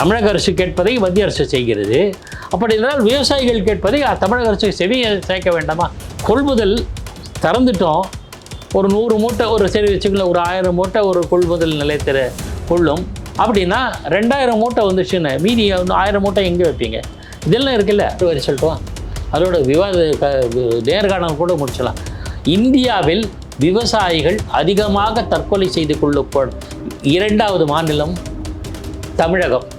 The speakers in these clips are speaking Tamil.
தமிழக அரசு கேட்பதை மத்திய அரசு செய்கிறது. அப்படி இருந்தால் விவசாயிகள் கேட்பதை தமிழக அரசு செவியை சேர்க்க வேண்டாமா? கொள்முதல் திறந்துட்டோம். ஒரு நூறு மூட்டை ஒரு சரி வச்சுக்கலாம் ஒரு ஆயிரம் மூட்டை ஒரு கொள்முதல் நிலையத்தில் கொள்ளும். அப்படின்னா ரெண்டாயிரம் மூட்டை வந்துச்சுன்னு மீதி வந்து ஆயிரம் மூட்டை எங்கே வைப்பீங்க? இதெல்லாம் இருக்குல்ல வரி சொல்லிட்டோம் சொல்லட்டும் அதோட விவாத க- நேர்காணல் கூட முடிச்சலாம். இந்தியாவில் விவசாயிகள் அதிகமாக தற்கொலை செய்து கொள்ளப்படும் இரண்டாவது மாநிலம் தமிழகம்.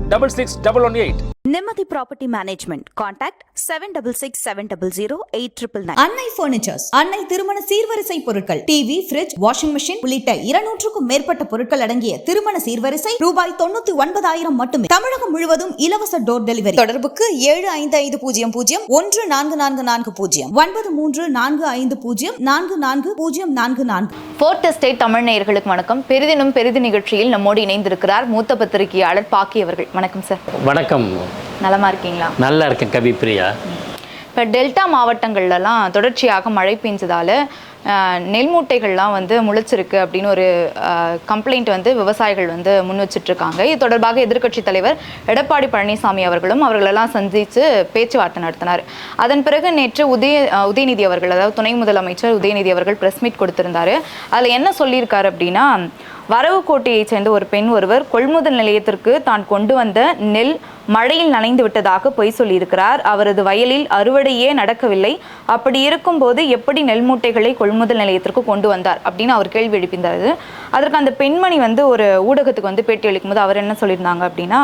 double six double one eight Nimmathi property management contact seven double six seven double zero eight triple nine Annai furnitures Annai திருமண சீர்வரிசை பொருட்கள் டிவி ஃபிரிட்ஜ் வாஷிங் மெஷின் உள்ளிட்ட இருநூற்றுக்கும் மேற்பட்ட பொருட்கள் அடங்கிய திருமண சீர்வரிசை ரூபாய் தொண்ணூத்தி ஒன்பதாயிரம் மட்டுமே. தமிழகம் முழுவதும் இலவச டோர் டெலிவரி தொடர்புக்கு ஏழு ஐந்து ஐந்து பூஜ்ஜியம் பூஜ்ஜியம் ஒன்று நான்கு நான்கு நான்கு பூஜ்ஜியம். ஒன்பது மூன்று நான்கு ஐந்து பூஜ்ஜியம் நான்கு நான்கு பூஜ்ஜியம் நான்கு. நான்கு ஃபோர்த் எஸ்டேட் தமிழ் நேயர்களுக்கு வணக்கம். பெரிதினும் பெரிது நிகழ்ச்சியில் நம்மோடு இணைந்திருக்கிறார் மூத்த பத்திரிகையாளர் பாக்கி அவர்கள் வணக்கம் சார். வணக்கம். நலமா இருக்கீங்களா? நல்லா இருக்கேன் கவி பிரியா. இப்போ டெல்டா மாவட்டங்கள்லலாம் தொடர்ச்சியாக மழை பெஞ்சதால நெல் மூட்டைகள்லாம் வந்து முளைச்சிருக்கு அப்படின்னு ஒரு கம்ப்ளைண்ட் வந்து விவசாயிகள் வந்து முன் வச்சிட்ருக்காங்க. இது தொடர்பாக எதிர்க்கட்சி தலைவர் எடப்பாடி பழனிசாமி அவர்களும் அவர்களெல்லாம் சந்தித்து பேச்சுவார்த்தை நடத்தினார். அதன் பிறகு நேற்று உதய உதயநிதி அவர்கள் அதாவது துணை முதலமைச்சர் உதயநிதி அவர்கள் பிரஸ் மீட் கொடுத்திருந்தார். அதில் என்ன சொல்லியிருக்காரு அப்படின்னா வரவுக்கோட்டையைச் சேர்ந்த ஒரு பெண் ஒருவர் கொள்முதல் நிலையத்திற்கு தான் கொண்டு வந்த நெல் மழையில் நனைந்து விட்டதாக பொய் சொல்லியிருக்கிறார். அவரது வயலில் அறுவடையே நடக்கவில்லை. அப்படி இருக்கும்போது எப்படி நெல் மூட்டைகளை கொள்முதல் நிலையத்திற்கு கொண்டு வந்தார் அப்படின்னு அவர் கேள்வி எழுப்பியிருந்தாரு. அதற்கு அந்த பெண்மணி வந்து ஒரு ஊடகத்துக்கு வந்து பேட்டி அளிக்கும்போது அவர் என்ன சொல்லியிருந்தாங்க அப்படின்னா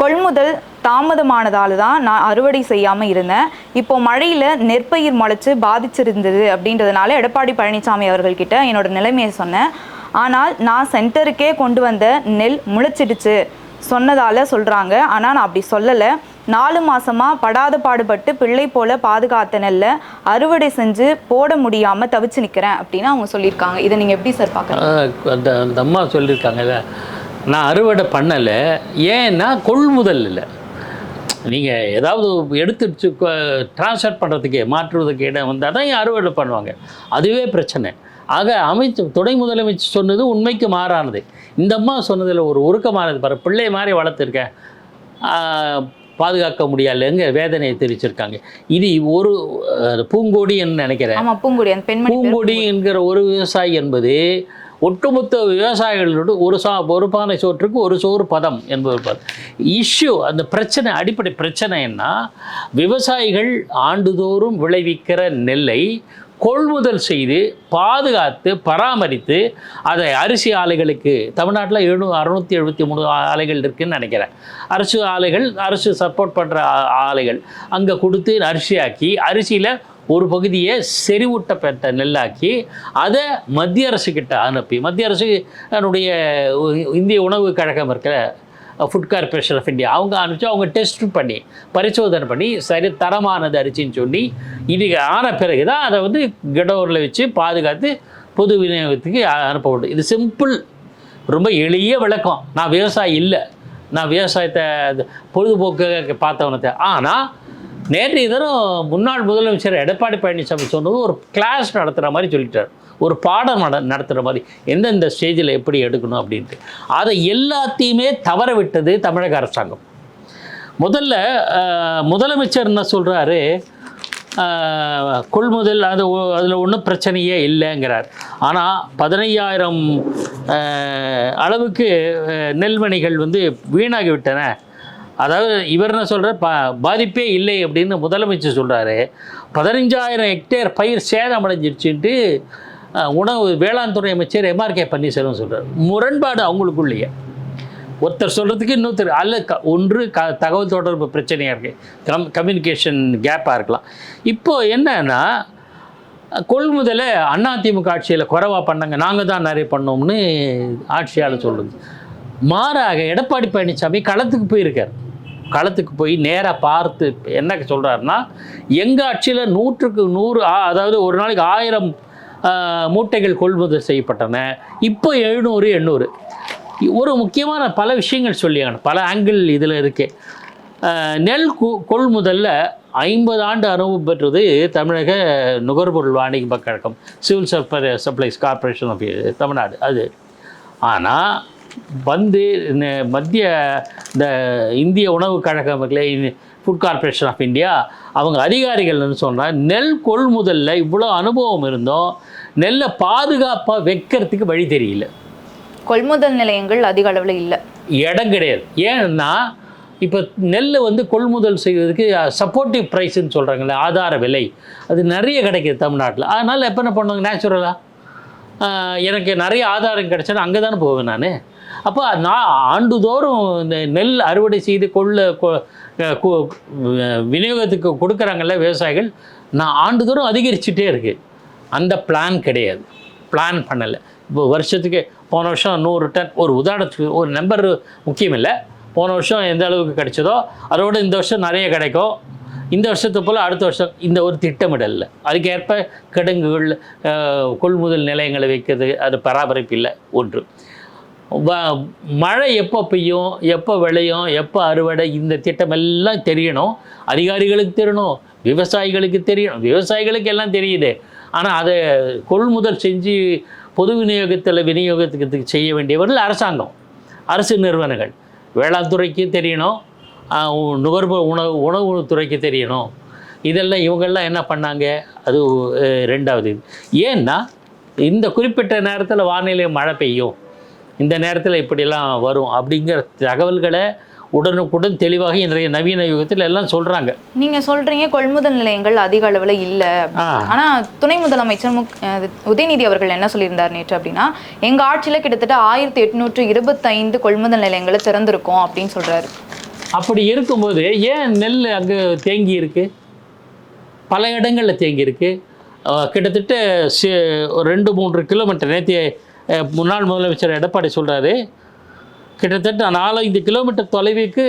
கொள்முதல் தாமதமானதால் தான் நான் அறுவடை செய்யாமல் இருந்தேன். இப்போ மழையில் நெற்பயிர் முளைச்சு பாதிச்சிருந்தது அப்படின்றதுனால எடப்பாடி பழனிசாமி அவர்கள்கிட்ட என்னோட நிலைமையை சொன்னேன். ஆனால் நான் சென்டருக்கே கொண்டு வந்த நெல் முளைச்சிடுச்சு. சொன்னதால சொல்கிறாங்க ஆனால் நான் அப்படி சொல்லலை. நாலு மாசமா படாத பாடுபட்டு பிள்ளை போல பாதுகாத்த நெல்லை அறுவடை செஞ்சு போட முடியாமல் தவிச்சு நிற்கிறேன் அப்படின்னு அவங்க சொல்லியிருக்காங்க. இதை நீங்கள் எப்படி சார் பார்க்குறீங்க அந்த அந்த அம்மா சொல்லியிருக்காங்கல்ல. நான் அறுவடை பண்ணலை. ஏன்னா கொள்முதல் இல்லை. நீங்கள் ஏதாவது எடுத்து டிரான்ஸ்ஃபர் பண்ணுறதுக்கு மாற்றுவதற்கு இடம் வந்தால் தான் அறுவடை பண்ணுவாங்க? அதுவே பிரச்சனை. ஆக அமைச்சர் துணை முதலமைச்சர் சொன்னது உண்மைக்கு மாறானது. இந்த அம்மா சொன்னதில் ஒரு உருக்கமானது பாரு பிள்ளை மாதிரி வளர்த்துருக்கேன் பாதுகாக்க முடியலைங்க வேதனையை தெரிவிச்சிருக்காங்க. இது ஒரு பூங்கோடின்னு நினைக்கிறேன். பூங்கொடி என்கிற ஒரு விவசாயி என்பது ஒட்டுமொத்த விவசாயிகளோடு ஒரு சா ஒரு பானை சோற்றுக்கு ஒரு சோறு பதம் என்பது இஷ்யூ அந்த பிரச்சனை அடிப்படை பிரச்சனை என்ன? விவசாயிகள் ஆண்டுதோறும் விளைவிக்கிற நெல்லை கொள்முதல் செய்து பாதுகாத்து பராமரித்து அதை அரிசி ஆலைகளுக்கு தமிழ்நாட்டில் எழுநூ அறுநூற்றி எழுபத்தி மூணு ஆலைகள் இருக்குதுன்னு நினைக்கிறேன். அரசு ஆலைகள் அரசு சப்போர்ட் பண்ணுற ஆலைகள் அங்கே கொடுத்து அரிசியாக்கி அரிசியில் ஒரு பகுதியை செறிவூட்டப்பட்ட நெல்லாக்கி அதை மத்திய அரசுக்கிட்ட அனுப்பி மத்திய அரசு அதனுடைய இந்திய உணவு கழகம் இருக்கிற ஃபுட் கார்பரேஷன் ஆஃப் இந்தியா அவங்க அனுப்பிச்சு அவங்க டெஸ்ட் பண்ணி பரிசோதனை பண்ணி சரி தரமானது அரிசின்னு சொல்லி இது ஆன பிறகு தான் அதை வந்து கிடோரில் வச்சு பாதுகாத்து பொது விநியோகத்துக்கு அனுப்பப்படும். இது சிம்பிள் ரொம்ப எளிய விளக்கம். நான் விவசாயி இல்லை. நான் விவசாயத்தை அது பொழுதுபோக்கு பார்த்தவனத்தை. ஆனால் நேற்றைய தினம் முன்னாள் முதலமைச்சர் எடப்பாடி பழனிசாமி சொன்னது ஒரு கிளாஸ் நடத்துகிற மாதிரி சொல்லிட்டார். ஒரு பாடம் நட நடத்துகிற மாதிரி எந்தெந்த ஸ்டேஜில் எப்படி எடுக்கணும் அப்படின்ட்டு. அதை எல்லாத்தையுமே தவற விட்டது தமிழக அரசாங்கம். முதல்ல முதலமைச்சர் என்ன சொல்கிறாரு கொள்முதல் அது அதில் ஒன்றும் பிரச்சனையே இல்லைங்கிறார். ஆனால் பதினையாயிரம் அளவுக்கு நெல்மணிகள் வந்து வீணாகிவிட்டன அதாவது இவர் என்ன சொல்கிறார் பா பாதிப்பே இல்லை அப்படின்னு முதலமைச்சர் சொல்கிறாரு பதினஞ்சாயிரம் ஹெக்டேர் பயிர் சேதம் அடைஞ்சிருச்சுன்ட்டு உணவு வேளாண் துறை அமைச்சர் எம்ஆர்கே பன்னீர்செல்வம் சொல்கிறார் முரண்பாடு அவங்களுக்குள்ளேயே. ஒருத்தர் சொல்கிறதுக்கு இன்னொருத்தர் அல்ல க ஒன்று க தகவல் தொடர்பு பிரச்சனையாக இருக்குது கம் கம்யூனிகேஷன் கேப்பாக இருக்கலாம். இப்போது என்னன்னா கொள்முதலை அதிமுக ஆட்சியில் குறைவா பண்ணாங்க நாங்கள் தான் நிறைய பண்ணோம்னு ஆட்சியாளர் சொல்லுது மாறாக எடப்பாடி பழனிசாமி களத்துக்கு போயிருக்கார். களத்துக்கு போய் நேராக பார்த்து என்ன சொல்கிறாருன்னா எங்கள் ஆட்சியில் நூற்றுக்கு நூறு அதாவது ஒரு நாளைக்கு ஆயிரம் மூட்டைகள் கொள்முதல் செய்யப்பட்டன. இப்போ எழுநூறு எண்ணூறு. ஒரு முக்கியமான பல விஷயங்கள் சொல்லியாங்க பல ஆங்கிள் இதில் இருக்கு. நெல் கு கொள்முதலில் ஐம்பது ஆண்டு அனுபவம் பெற்றது தமிழக நுகர்பொருள் வாணிப கழகம் civil supply supplies corporation of Tamil Nadu அது. ஆனால் வந்து மத்திய இந்த இந்திய உணவு கழகம் ஃபுட் கார்ப்பரேஷன் ஆஃப் இந்தியா அவங்க அதிகாரிகள்னு சொன்னால் நெல் கொள்முதலில் இவ்வளோ அனுபவம் இருந்தோம் நெல்லை பாதுகாப்பாக வைக்கிறதுக்கு வழி தெரியல. கொள்முதல் நிலையங்கள் அதிக அளவில் இல்லை. இடம் கிடையாது. ஏன்னா இப்போ நெல்லை வந்து கொள்முதல் செய்வதற்கு சப்போர்ட்டிவ் ப்ரைஸ்ன்னு சொல்கிறாங்களே ஆதார விலை அது நிறைய கிடைக்குது தமிழ்நாட்டில். அதனால் எப்போ என்ன பண்ணுவாங்க நேச்சுரலாக எனக்கு நிறைய ஆதாரம் கிடைச்சா அங்கே தானே போவேன் நான்? அப்போ நான் ஆண்டுதோறும் இந்த நெல் அறுவடை செய்து கொள்ள விநியோகத்துக்கு கொடுக்குறாங்கல்ல விவசாயிகள் நான் ஆண்டுதோறும் அதிகரிச்சுட்டே இருக்குது அந்த பிளான் கிடையாது. பிளான் பண்ணலை. இப்போ வருஷத்துக்கு போன வருஷம் நூறு டன் ஒரு உதாரணத்துக்கு ஒரு நம்பர் முக்கியம் இல்லை. போன வருஷம் எந்த அளவுக்கு கிடைச்சதோ அதோட இந்த வருஷம் நிறைய கிடைக்கும். இந்த வருஷத்தை போல் அடுத்த வருஷம் இந்த ஒரு திட்டமிடல் அதுக்கேற்ப கிடங்குகள் கொள்முதல் நிலையங்களை வைக்கிறது அது பராமரிப்பு இல்லை ஒன்று. மழை எப்போ பெய்யும் எப்போ விளையும் எப்போ அறுவடை இந்த திட்டமெல்லாம் தெரியணும். அதிகாரிகளுக்கு தெரியணும் விவசாயிகளுக்கு தெரியணும். விவசாயிகளுக்கு எல்லாம் தெரியுது. ஆனால் அதை கொள்முதல் செஞ்சு பொது விநியோகத்தில் விநியோகத்துக்கு செய்ய வேண்டியவர்கள் அரசாங்கம் அரசு நிறுவனங்கள். வேளாண் துறைக்கு தெரியணும் ஆஹ் நுகர்வோர் உணவு உணவு துறைக்கு தெரியணும். இதெல்லாம் இவங்கெல்லாம் என்ன பண்ணாங்க? அது ரெண்டாவது ஏன்னா இந்த குறிப்பிட்ட நேரத்தில் வானிலை மழை பெய்யும். இந்த நேரத்தில் இப்படிலாம் வரும் அப்படிங்கிற தகவல்களை உடனுக்குடன் தெளிவாக இன்றைய நவீன யுகத்தில் எல்லாம் சொல்கிறாங்க நீங்க சொல்றீங்க கொள்முதல் நிலையங்கள் அதிக அளவில் இல்லை. ஆனா துணை முதலமைச்சர் உதயநிதி அவர்கள் என்ன சொல்லியிருந்தார் நேற்று அப்படின்னா எங்க ஆட்சியில கிட்டத்தட்ட ஆயிரத்தி எட்நூற்று இருபத்தைந்து கொள்முதல் நிலையங்களை திறந்திருக்கோம் அப்படின்னு சொல்றாரு. அப்படி இருக்கும்போது ஏன் நெல் அங்கே தேங்கி இருக்கு? பல இடங்களில் தேங்கி இருக்கு. கிட்டத்தட்ட ரெண்டு மூன்று கிலோமீட்டர் நேற்று முன்னாள் முதலமைச்சர் எடப்பாடி சொல்கிறாரு கிட்டத்தட்ட நாலஞ்சு கிலோமீட்டர் தொலைவுக்கு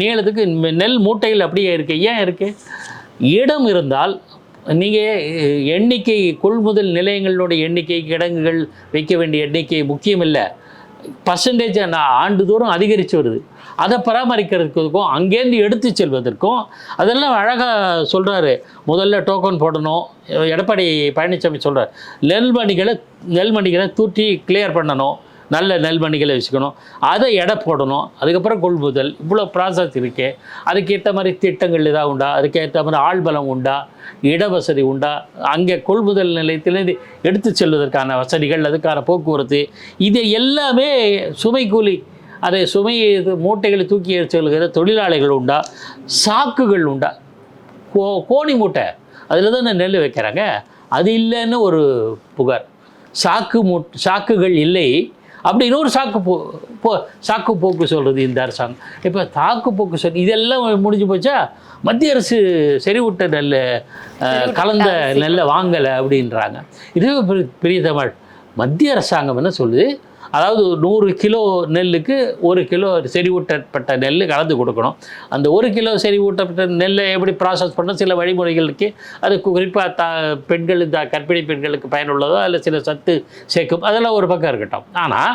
நீளத்துக்கு நெல் மூட்டைகள் அப்படியே இருக்குது ஏன் இருக்குது இடம் இருந்தால் நீங்கள் எண்ணிக்கை கொள்முதல் நிலையங்களுடைய எண்ணிக்கை கிடங்குகள் வைக்க வேண்டிய எண்ணிக்கை முக்கியம் இல்லை. பர்சன்டேஜ் ஆண்டுதோறும் அதிகரித்து வருது. அதை பராமரிக்கிறதுக்கும் அங்கேருந்து எடுத்து செல்வதற்கும் அதெல்லாம் அழகாக சொல்கிறாரு முதல்ல டோக்கன் போடணும். எடப்பாடி பழனிசாமி சொல்கிறார் நெல்மணிகளை நெல்மணிகளை தூற்றி கிளியர் பண்ணணும். நல்ல நெல்மணிகளை வச்சுக்கணும். அதை எடை போடணும். அதுக்கப்புறம் கொள்முதல். இவ்வளோ ப்ராசஸ் இருக்குது அதுக்கேற்ற மாதிரி திட்டங்கள் ஏதாவது உண்டா? அதுக்கேற்ற மாதிரி ஆள்பலம் உண்டா? இடவசதி உண்டா? அங்கே கொள்முதல் நிலையத்திலேருந்து எடுத்து செல்வதற்கான வசதிகள் அதுக்கான போக்குவரத்து இது எல்லாமே சுமை கூலி அதை சுமை இது மூட்டைகளை தூக்கி செல்கிற தொழிலாளிகள் உண்டா? சாக்குகள் உண்டா? கோ கோணி மூட்டை. அதில் தான் நெல் வைக்கிறாங்க. அது இல்லைன்னு ஒரு புகார். சாக்கு மூ சாக்குகள் இல்லை அப்படின்னு ஒரு சாக்கு போ போ சாக்கு போக்கு சொல்கிறது இந்த அரசாங்கம். இப்போ தாக்கு போக்கு சொல் இதெல்லாம் முடிஞ்சு போச்சா? மத்திய அரசு செறிவுட்ட நெல் கலந்த நெல்லை வாங்கலை அப்படின்றாங்க. இது பெரிய- பெரிய தமிழ் மத்திய அரசாங்கம் என்ன சொல்லுது? அதாவது நூறு கிலோ நெல்லுக்கு ஒரு கிலோ செறிவூட்டப்பட்ட நெல் கலந்து கொடுக்கணும். அந்த ஒரு கிலோ செறிவூட்டப்பட்ட நெல்லை எப்படி ப்ராசஸ் பண்ண சில வழிமுறைகளுக்கு அது குறிப்பாக த பெண்கள் இந்த கர்ப்பிணி பெண்களுக்கு பயனுள்ளதோ அதில் சில சத்து சேர்க்கும். அதெல்லாம் ஒரு பக்கம் இருக்கட்டும். ஆனால்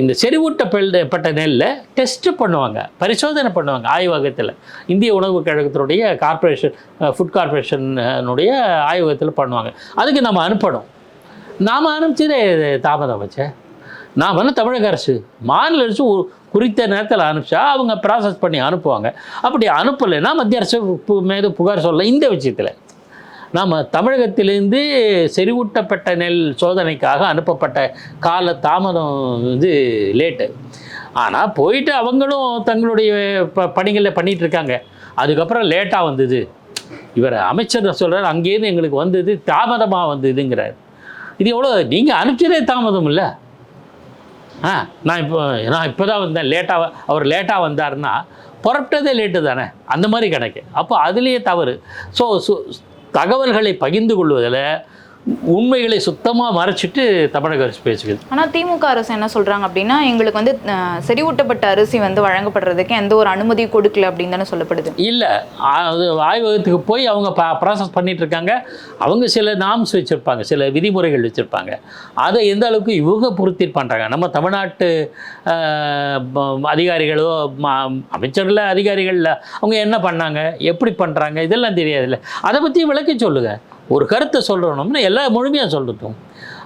இந்த செறிவூட்டப்பட்ட நெல்லை டெஸ்ட்டு பண்ணுவாங்க. பரிசோதனை பண்ணுவாங்க ஆய்வகத்தில். இந்திய உணவு கழகத்தினுடைய கார்பரேஷன் ஃபுட் கார்பரேஷனுடைய ஆய்வகத்தில் பண்ணுவாங்க. அதுக்கு நம்ம அனுப்பணும். நாம் அனுப்பிச்சதே தாமதம் வச்சேன் நான் வந்து தமிழக அரசு மாநில அரசு குறித்த நேரத்தில் அனுப்பிச்சா அவங்க ப்ராசஸ் பண்ணி அனுப்புவாங்க. அப்படி அனுப்பலைன்னா மத்திய அரசு பு- மீது புகார் சொல்ல இந்த விஷயத்தில். நாம் தமிழகத்திலேருந்து செறிவூட்டப்பட்ட நெல் சோதனைக்காக அனுப்பப்பட்ட கால தாமதம் இது லேட்டு ஆனால் போயிட்டு அவங்களும் தங்களுடைய ப பணிகளை பண்ணிகிட்ருக்காங்க இருக்காங்க. அதுக்கப்புறம் லேட்டாக வந்தது. இவர் அமைச்சர் சொல்கிறார் அங்கேருந்து எங்களுக்கு வந்தது தாமதமாக வந்ததுங்கிறார். இது எவ்வளோ நீங்கள் அனுப்பிச்சதே தாமதம் இல்லை. ஆ நான் இப்போ நான் இப்போ தான் வந்தேன் லேட்டாக அவர் லேட்டாக வந்தாருன்னா புறப்பட்டதே லேட்டு தானே? அந்த மாதிரி கணக்கு அப்போ அதுலேயே தவறு. ஸோ தகவல்களை பகிர்ந்து கொள்வதில் உண்மைகளை சுத்தமாக மறைச்சிட்டு தமிழக அரசு பேசுகிறது. ஆனால் திமுக அரசு என்ன சொல்றாங்க அப்படின்னா எங்களுக்கு வந்து செறிவூட்டப்பட்ட அரிசி வந்து வழங்கப்படுறதுக்கு எந்த ஒரு அனுமதியும் கொடுக்கல அப்படின்னு தானே சொல்லப்படுது. இல்லை அது ஆய்வகத்துக்கு போய் அவங்க ப ப்ராசஸ் பண்ணிட்டு இருக்காங்க. அவங்க சில நாம்ஸ் வச்சுருப்பாங்க சில விதிமுறைகள் வச்சுருப்பாங்க. அதை எந்த அளவுக்கு இவங்க பொருத்தி பண்ணுறாங்க நம்ம தமிழ்நாட்டு அதிகாரிகளோ அமைச்சர்ல அதிகாரிகளில் அவங்க என்ன பண்ணாங்க? எப்படி பண்ணுறாங்க இதெல்லாம் தெரியாதுல்ல. அதை பற்றி விளக்கி சொல்லுங்க. ஒரு கருத்தை சொல்கிறோம்னா எல்லாம் முழுமையாக சொல்லட்டும்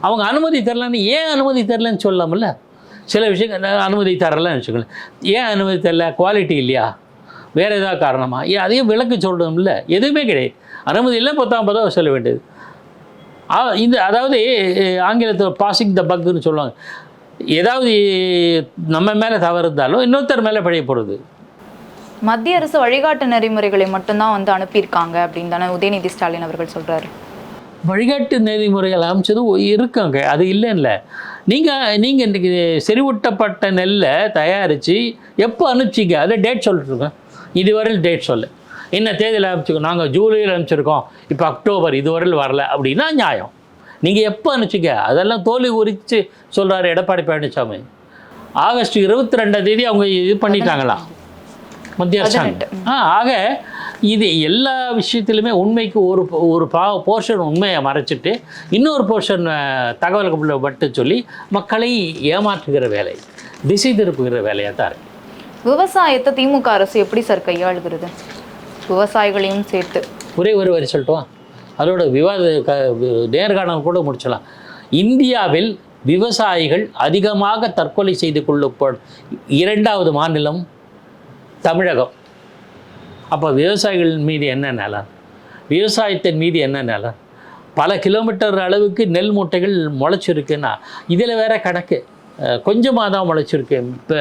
அவங்க அனுமதி தரலன்னு ஏன் அனுமதி தரலன்னு சொல்லலாம்ல சில விஷயங்கள் அனுமதி தரலன்னு வச்சுக்கோங்களேன். ஏன் அனுமதி தரல? குவாலிட்டி இல்லையா? வேறு ஏதாவது காரணமாக ஏன் அதையும் விளக்கு சொல்லணும்ல எதுவுமே கிடையாது. அனுமதி இல்லை பத்தாம் பதம் சொல்ல வேண்டியது. ஆ, இந்த அதாவது ஆங்கிலத்தில் பாசிங் த பக்குன்னு சொல்லுவாங்க. ஏதாவது நம்ம மேலே தவறு இருந்தாலும் இன்னொருத்தர் மேலே பழைய போடுறது மத்திய அரசு வழிகாட்டு நெறிமுறைகளை மட்டும்தான் வந்து அனுப்பியிருக்காங்க அப்படின்னு தானே உதயநிதி ஸ்டாலின் அவர்கள் சொல்கிறாரு வழிகாட்டு நெறிமுறைகள் அமைச்சது இருக்காங்க. அது இல்லைல்ல நீங்கள் நீங்கள் இன்றைக்கி செறிவூட்டப்பட்ட நெல்லை தயாரித்து எப்போ அனுப்பிச்சிங்க? அதை டேட் சொல்லிட்டுருக்கோம் இதுவரையில் டேட் சொல்லு. என்ன தேதியில் அனுப்பிச்சிருக்கோம்? நாங்கள் ஜூலையில் அனுப்பிச்சிருக்கோம். இப்போ அக்டோபர் இதுவரையில் வரல அப்படின்னா நியாயம். நீங்கள் எப்போ அனுப்பிச்சிங்க? அதெல்லாம் தோல்வி உரித்து சொல்கிறாரு எடப்பாடி பழனிசாமி ஆகஸ்ட் இருபத்தி ரெண்டாம் தேதி அவங்க இது பண்ணிட்டாங்களாம் மத்திய அரசாங்கம் ஆ ஆக இது எல்லா விஷயத்திலுமே உண்மைக்கு ஒரு ஒரு பா போர்ஷன் உண்மையை மறைச்சிட்டு இன்னொரு போர்ஷன் தகவல்களை மட்டும் சொல்லி மக்களை ஏமாற்றுகிற வேலை திசை திருப்புகிற வேலையாக தான் இருக்கு. விவசாயத்தை திமுக அரசு எப்படி சார் கையாளுகிறது? விவசாயிகளையும் சேர்த்து. ஒரே ஒரு வரி சொல்லட்டுமா? அதோட விவாத க நேர்காணல் கூட முடிச்சலாம் இந்தியாவில் விவசாயிகள் அதிகமாக தற்கொலை செய்து கொள்ளப்படும் இரண்டாவது மாநிலம் தமிழகம். அப்போ விவசாயிகள் மீது என்ன நிலம் விவசாயத்தின் மீது என்ன நிலம் பல கிலோமீட்டர் அளவுக்கு நெல் மூட்டைகள் முளைச்சிருக்குன்னா இதில் வேற கணக்கு. கொஞ்சமாக தான் முளைச்சிருக்கு. இப்போ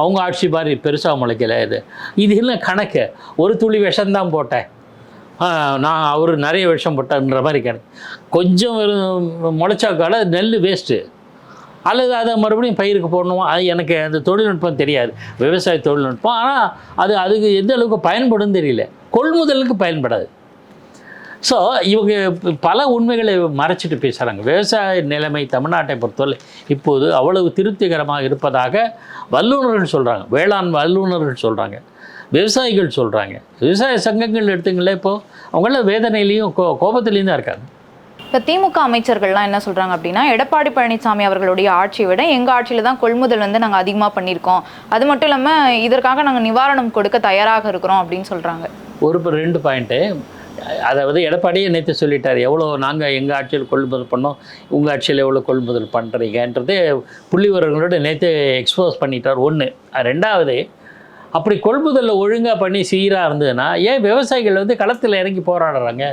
அவங்க ஆட்சி மாதிரி பெருசாக முளைக்கல இது. இது இல்லை கணக்கு? ஒரு துளி விஷம்தான் போட்டேன். நான் அவர் நிறைய விஷம் போட்டார்ன்ற மாதிரி கணக்கு. கொஞ்சம் முளைச்சா முளைச்சாக்கால நெல் வேஸ்ட்டு அல்லது அதை மறுபடியும் பயிருக்கு போடணுமா? அது எனக்கு அந்த தொழில்நுட்பம் தெரியாது. விவசாய தொழில்நுட்பம். ஆனால் அது அதுக்கு எந்த அளவுக்கு பயன்படும் தெரியல. கொள்முதலுக்கு பயன்படாது. ஸோ இவங்க பல உண்மைகளை மறைச்சிட்டு பேசுகிறாங்க விவசாய நிலைமை தமிழ்நாட்டை பொறுத்தவரை இப்போது அவ்வளவு திருப்திகரமாக இருப்பதாக வல்லுநர்கள் சொல்கிறாங்க வேளாண் வல்லுநர்கள் சொல்கிறாங்க விவசாயிகள் சொல்கிறாங்க விவசாய சங்கங்கள் எடுத்துங்களேன் இப்போது அவங்களாம் வேதனையிலையும் கோ கோபத்துலேயும் தான் இருக்காங்க. இப்போ திமுக அமைச்சர்கள்லாம் என்ன சொல்கிறாங்க அப்படின்னா எடப்பாடி பழனிசாமி அவர்களுடைய ஆட்சியை விட எங்கள் ஆட்சியில் தான் கொள்முதல் வந்து நாங்கள் அதிகமாக பண்ணியிருக்கோம். அது மட்டும் இல்லாமல் இதற்காக நாங்கள் நிவாரணம் கொடுக்க தயாராக இருக்கிறோம் அப்படின்னு சொல்கிறாங்க ஒரு ரெண்டு பாயிண்ட்டு அதாவது எடப்பாடியே நேற்று சொல்லிட்டார் எவ்வளோ நாங்கள் எங்கள் ஆட்சியில் கொள்முதல் பண்ணோம் உங்கள் ஆட்சியில் எவ்வளோ கொள்முதல் பண்ணுறீங்கன்றது புள்ளிவரங்களோட நேற்று எக்ஸ்போஸ் பண்ணிட்டார். ஒன்று ரெண்டாவது அப்படி கொள்முதலில் ஒழுங்காக பண்ணி சீராக இருந்ததுன்னா ஏன் விவசாயிகள் வந்து களத்தில் இறங்கி போராடுறாங்க?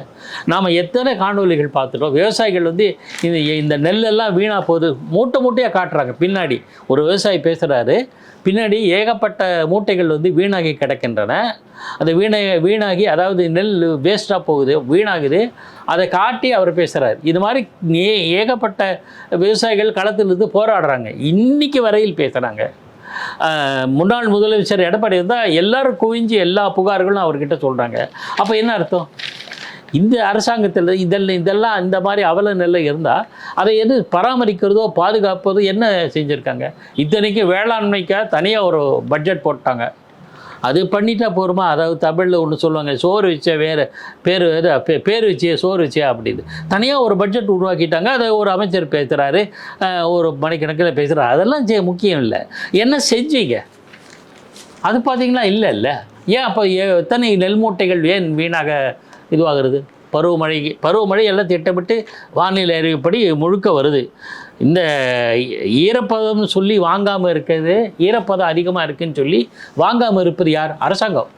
நாம் எத்தனை காணொளிகள் பார்த்துட்டோம். விவசாயிகள் வந்து இந்த இந்த நெல்லெல்லாம் வீணாக போகுது மூட்டை மூட்டையாக காட்டுறாங்க. பின்னாடி ஒரு விவசாயி பேசுகிறாரு பின்னாடி ஏகப்பட்ட மூட்டைகள் வந்து வீணாகி கிடக்கின்றன. அந்த வீணை வீணாகி அதாவது நெல் வேஸ்ட்டாக போகுது வீணாகுது. அதை காட்டி அவர் பேசுகிறார் இது மாதிரி ஏ ஏகப்பட்ட விவசாயிகள் களத்திலிருந்து போராடுறாங்க. இன்னைக்கு வரையில் பேசுகிறாங்க முன்னாள் முதலமைச்சர் எடப்பாடி இருந்தால் எல்லாரும் குவிஞ்சு எல்லா புகார்களும் அவர்கிட்ட சொல்கிறாங்க அப்போ என்ன அர்த்தம்? இந்த அரசாங்கத்தில் இதெல்லாம் இதெல்லாம் இந்த மாதிரி அவல நிலை இருந்தால் அதை எது பராமரிக்கிறதோ பாதுகாப்பதோ என்ன செஞ்சுருக்காங்க? இத்தனைக்கு வேளாண்மைக்காக தனியாக ஒரு பட்ஜெட் போட்டாங்க. அது பண்ணிட்டா போருமா? அதாவது தமிழில் ஒன்று சொல்லுவாங்க சோறு வச்ச வேறு பேர் வேறு பே- பேர் வச்சே சோறு வச்சியா அப்படின்னு. தனியாக ஒரு பட்ஜெட் உருவாக்கிட்டாங்க அதை ஒரு அமைச்சர் பேசுகிறாரு ஒரு மணிக்கணக்கில் பேசுகிறாரு அதெல்லாம் செய்ய முக்கியம் இல்லை. என்ன செஞ்சீங்க? அது பார்த்தீங்களா இல்லை இல்லை. ஏன் அப்போ எத்தனை நெல் மூட்டைகள் ஏன் வீணாக இதுவாகிறது? பருவமழை பருவமழை எல்லாம் திட்டமிட்டு வானிலை அறிவிப்படி முழுக்க வருது. இந்த ஈரப்பதம்னு சொல்லி வாங்காமல் இருக்கிறது ஈரப்பதம் அதிகமாக இருக்குன்னு சொல்லி வாங்காமல் இருப்பது யார்? அரசாங்கம்.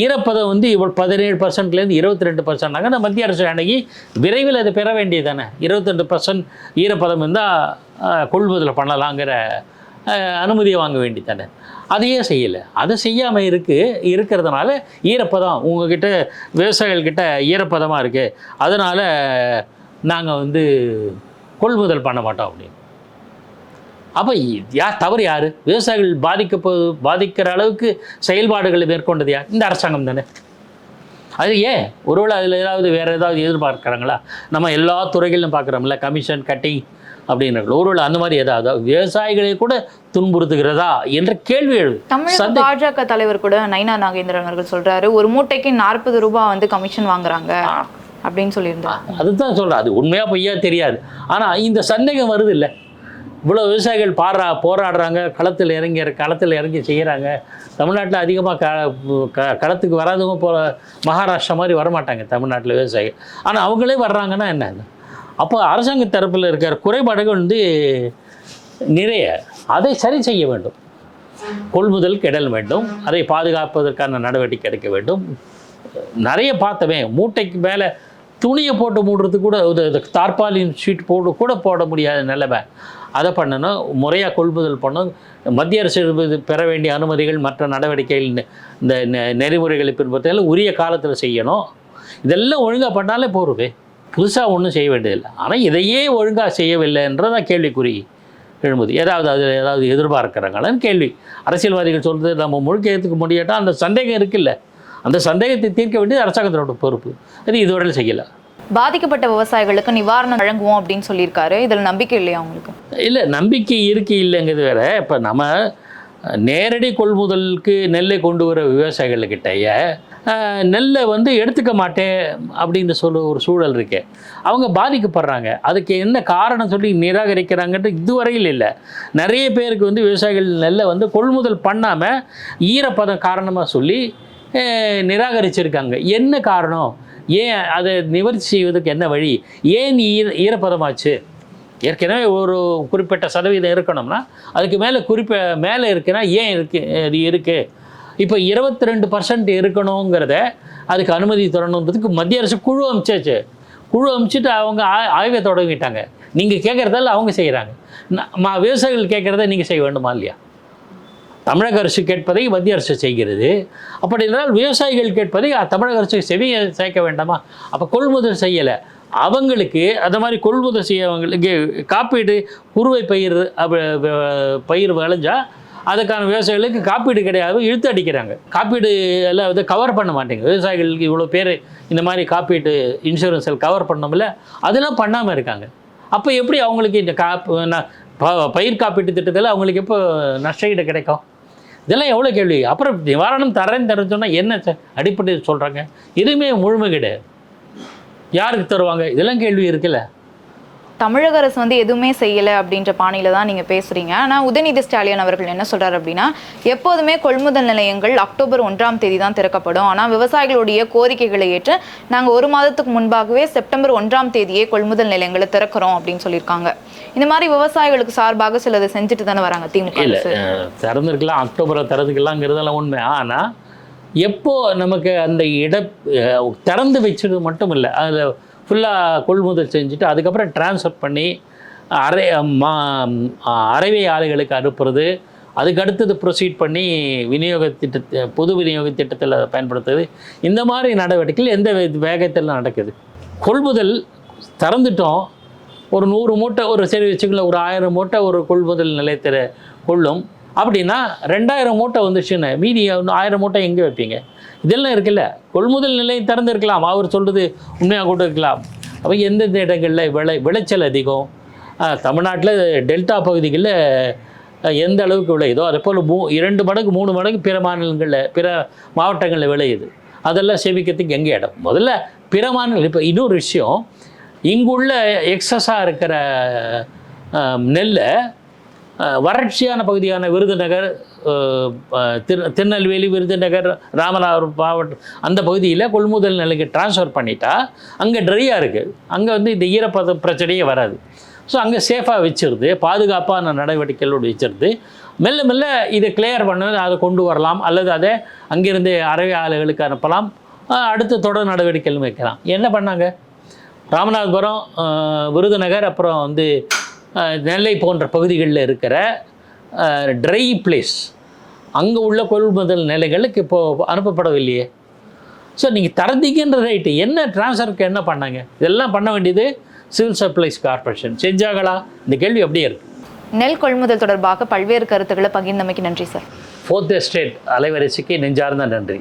ஈரப்பதம் வந்து இவ்வளோ பதினேழு பர்சன்ட்லேருந்து இருபத்தி ரெண்டு பர்சன்ட்னாங்க அந்த மத்திய அரசு அன்னைக்கு விரைவில் அதை பெற வேண்டியது தானே இருபத்தெண்டு பர்சன்ட் ஈரப்பதம் இருந்தால் கொள்முதல் பண்ணலாங்கிற அனுமதியை வாங்க வேண்டியது தானே அதையே செய்யலை. அதை செய்யாமல் இருக்குது இருக்கிறதுனால ஈரப்பதம் உங்ககிட்ட விவசாயிகள்கிட்ட ஈரப்பதமாக இருக்குது அதனால் நாங்கள் வந்து கொள்முதல் பண்ண மாட்டோம் அப்படின்னு. அப்போ யார் தவறு யார்? விவசாயிகள் பாதிக்க பாதிக்கிற அளவுக்கு செயல்பாடுகளை மேற்கொண்டது யார்? இந்த அரசாங்கம் தானே. அது ஏன்? ஒருவேளை அதில் ஏதாவது வேறு ஏதாவது எதிர்பார்க்குறாங்களா? நம்ம எல்லா துறைகளிலும் பார்க்குறோம்ல கமிஷன் கட்டிங் அப்படின்ற ஒருவேளை அந்த மாதிரி ஏதாவது விவசாயிகளை கூட துன்புறுத்துகிறதா என்ற கேள்வி எழுது பாஜக தலைவர் கூட நைனா நாகேந்திரன் அவர்கள் சொல்றாரு ஒரு மூட்டைக்கு நாற்பது ரூபாய் வந்து கமிஷன் வாங்குறாங்க. அப்படின்னு சொல்லியிருந்தாரு. அதுதான் சொல்கிறேன் அது உண்மையாக பொய்யா தெரியாது. ஆனால் இந்த சந்தேகம் வருது இல்லை இவ்வளோ விவசாயிகள் பாடுறா போராடுறாங்க களத்தில் இறங்கி களத்தில் இறங்கி செய்கிறாங்க தமிழ்நாட்டில் அதிகமாக க க களத்துக்கு வராதவங்க போ மகாராஷ்டிரா மாதிரி வரமாட்டாங்க தமிழ்நாட்டில் விவசாயிகள். ஆனால் அவங்களே வர்றாங்கன்னா என்ன? அப்போ அரசாங்க தரப்பில் இருக்கிற குறைபாடுகள் வந்து நிறைய. அதை சரி செய்ய வேண்டும். கொள்முதல் கெடல் வேண்டும். அதை பாதுகாப்பதற்கான நடவடிக்கை எடுக்க வேண்டும். நிறைய பார்த்தவே மூட்டைக்கு மேலே துணியை போட்டு மூடுறதுக்கு கூட ஒரு இது தார்பாலின் ஷீட் போட்டு கூட போட முடியாத நிலைமை அதை பண்ணணும் முறையாக கொள்முதல் பண்ணணும். மத்திய அரசு இது பெற வேண்டிய அனுமதிகள் மற்ற நடவடிக்கைகள் இந்த நெ- நெறிமுறைகளை பின்பற்ற உரிய காலத்தில் செய்யணும். இதெல்லாம் ஒழுங்காக பண்ணாலே போகிறது புதுசாக ஒன்றும் செய்ய வேண்டியதில்லை. ஆனால் இதையே ஒழுங்காக செய்யவில்லை தான் கேள்விக்குறி எழும்புது. ஏதாவது அதில் ஏதாவது எதிர்பார்க்குறாங்களான்னு கேள்வி. அரசியல்வாதிகள் சொல்கிறது நம்ம முழுக்க ஏற்றுக்க முடியாட்டால் அந்த சந்தேகம் இருக்குல்ல. அந்த சந்தேகத்தை தீர்க்க வேண்டியது அரசாங்கத்தோட பொறுப்பு. அது இதுவரையில் செய்யலை. பாதிக்கப்பட்ட விவசாயிகளுக்கு நிவாரணம் வழங்குவோம் அப்படின்னு சொல்லியிருக்காரு. இதில் நம்பிக்கை இல்லையா உங்களுக்கு? இல்லை நம்பிக்கை இருக்கு இல்லைங்கிறது வேற. இப்போ நம்ம நேரடி கொள்முதலுக்கு நெல்லை கொண்டு வர விவசாயிகள்கிட்டய நெல்லை வந்து எடுத்துக்க மாட்டேன் அப்படின்னு சொல்ல ஒரு சூழல் இருக்கு. அவங்க பாதிக்கப்படுறாங்க. அதுக்கு என்ன காரணம் சொல்லி நிராகரிக்கிறாங்கன்ட்டு இதுவரையில் இல்லை. நிறைய பேருக்கு வந்து விவசாயிகள் நெல்லை வந்து கொள்முதல் பண்ணாமல் ஈரப்பதம் காரணமாக சொல்லி நிராகரிச்சிருக்காங்க. என்ன காரணம்? ஏன் அதை நிவர்த்தி செய்வதற்கு என்ன வழி? ஏன் ஈர ஈரப்பதமாச்சு? ஏற்கனவே ஒரு குறிப்பிட்ட சதவீதம் இருக்கணும்னா அதுக்கு மேலே குறிப்ப மேலே இருக்குன்னா ஏன் இருக்கு அது இருக்குது இப்போ இருபத்தி ரெண்டு பர்சன்ட் இருக்கணுங்கிறத அதுக்கு அனுமதி தரணுன்றதுக்கு மத்திய அரசு குழு அமைச்சாச்சு. குழு அமைச்சிட்டு அவங்க ஆ- ஆய்வை தொடங்கிட்டாங்க. நீங்கள் கேட்குறதால அவங்க செய்கிறாங்க மா விவசாயிகள் கேட்குறத நீங்கள் செய்ய வேண்டுமா இல்லையா? தமிழக அரசு கேட்பதை மத்திய அரசு செய்கிறது. அப்படி என்றால் விவசாயிகள் கேட்பதை தமிழக அரசு செவிய சேர்க்க வேண்டாமா? அப்போ கொள்முதல் செய்யலை. அவங்களுக்கு அந்த மாதிரி கொள்முதல் செய்யவங்களுக்கு காப்பீடு குறுவை பயிர் பயிர் விளைஞ்சால் அதுக்கான விவசாயிகளுக்கு காப்பீடு கிடையாது இழுத்து அடிக்கிறாங்க. காப்பீடு எல்லாம் வந்து கவர் பண்ண மாட்டேங்க விவசாயிகளுக்கு இவ்வளோ பேர் இந்த மாதிரி காப்பீட்டு இன்சூரன்ஸில் கவர் பண்ணோம்ல அதெல்லாம் பண்ணாமல் இருக்காங்க. அப்போ எப்படி அவங்களுக்கு இந்த காப்பு ப- பயிர் காப்பீட்டு திட்டத்தில் அவங்களுக்கு எப்போ நஷ்டஈடு கிடைக்கும்? இதெல்லாம் எவ்வளோ கேள்வி? அப்புறம் நிவாரணம் தரேன்னு தரேன்னு சொன்னால் என்ன ச- அடிப்படை சொல்கிறாங்க எதுவுமே முழுமை கிடையாது. யாருக்கு தருவாங்க? இதெல்லாம் கேள்வி இருக்குல்ல. தமிழக அரசு வந்து எதுவுமே செய்யலை அப்படின்ற பாணியில தான் நீங்கள் பேசுகிறீங்க ஆனால் உதயநிதி ஸ்டாலின் அவர்கள் என்ன சொல்கிறார் அப்படின்னா எப்போதுமே கொள்முதல் நிலையங்கள் அக்டோபர் ஒன்றாம் தேதி தான் திறக்கப்படும். ஆனால் விவசாயிகளுடைய கோரிக்கைகளை ஏற்று நாங்கள் ஒரு மாதத்துக்கு முன்பாகவே செப்டம்பர் ஒன்றாம் தேதியே கொள்முதல் நிலையங்களை திறக்கிறோம் அப்படின்னு சொல்லியிருக்காங்க. இந்த மாதிரி விவசாயிகளுக்கு சார்பாக சிலதை செஞ்சுட்டு தானே வராங்க திமுக இல்லை திறந்துருக்கலாம் அக்டோபரை திறந்துக்கலாங்கிறதெல்லாம் உண்மை. ஆனால் எப்போ நமக்கு அந்த இட திறந்து வச்சது மட்டும் இல்லை அதில் ஃபுல்லாக கொள்முதல் செஞ்சுட்டு அதுக்கப்புறம் ட்ரான்ஸ்ஃபர் பண்ணி அரை மா அரைவை ஆலைகளுக்கு அனுப்புறது அதுக்கு அடுத்தது ப்ரொசீட் பண்ணி விநியோக திட்டத்தை பொது விநியோக திட்டத்தில் அதை பயன்படுத்துறது இந்த மாதிரி நடவடிக்கைகள் எந்த வே- வேகத்தில் நடக்குது? கொள்முதல் திறந்துட்டோம் ஒரு நூறு மூட்டை ஒரு சரி வச்சுக்கல ஒரு ஆயிரம் மூட்டை ஒரு கொள்முதல் நிலையத்தில் கொள்ளும். அப்படின்னா ரெண்டாயிரம் மூட்டை வந்துச்சுன்னு மீதி ஆயிரம் மூட்டை எங்கே வைப்பீங்க? இதெல்லாம் இருக்குல்ல. கொள்முதல் நிலையம் திறந்துருக்கலாம். அவர் சொல்கிறது உண்மையாக கூட இருக்கலாம். அப்போ எந்தெந்த இடங்களில் விளை விளைச்சல் அதிகம்? தமிழ்நாட்டில் டெல்டா பகுதிகளில் எந்த அளவுக்கு விளையுதோ அதே போல் மூ இரண்டு மடங்கு மூணு மடங்கு பிற மாநிலங்களில் பிற மாவட்டங்களில் விளையுது. அதெல்லாம் சேமிக்கிறதுக்கு எங்கே இடம்? முதல்ல பிற மாநிலம் இப்போ இன்னொரு விஷயம் இங்குள்ள எக்ஸஸாக இருக்கிற நெல்லை வறட்சியான பகுதியான விருதுநகர் திரு திருநெல்வேலி விருதுநகர் ராமநாதபுரம் மாவட்டம் அந்த பகுதியில் கொள்முதல் நிலைக்கு ட்ரான்ஸ்ஃபர் பண்ணிட்டா அங்கே ட்ரையாக இருக்குது அங்கே வந்து இந்த ஈரப்பத பிரச்சனையே வராது. ஸோ அங்கே சேஃபாக வச்சிருது பாதுகாப்பான நடவடிக்கைகளோடு வச்சிருது. மெல்ல மெல்ல இதை கிளியர் பண்ண அதை கொண்டு வரலாம். அல்லது அதை அங்கிருந்து அறவை ஆளுகளுக்கு அனுப்பலாம் அடுத்து தொடர் நடவடிக்கைகள் வைக்கலாம். என்ன பண்ணாங்க? ராமநாதபுரம் விருதுநகர் அப்புறம் வந்து நெல்லை போன்ற பகுதிகளில் இருக்கிற ட்ரை பிளேஸ் அங்கே உள்ள கொள்முதல் நிலைகளுக்கு இப்போது அனுப்பப்படவில்லையே. ஸோ நீங்கள் தரந்தீங்கன்ற ரைட்டு என்ன ட்ரான்ஸ்ஃபருக்கு என்ன பண்ணாங்க? இதெல்லாம் பண்ண வேண்டியது சிவில் சப்ளைஸ் கார்ப்பரேஷன் செஞ்சாங்களா இந்த கேள்வி அப்படியே இருக்குது நெல் கொள்முதல் தொடர்பாக பல்வேறு கருத்துக்களை பகிர்ந்தமைக்கு நன்றி சார் ஃபோர்த் எஸ்டேட் அலைவரிசைக்கு நெஞ்சார்ந்த நன்றி.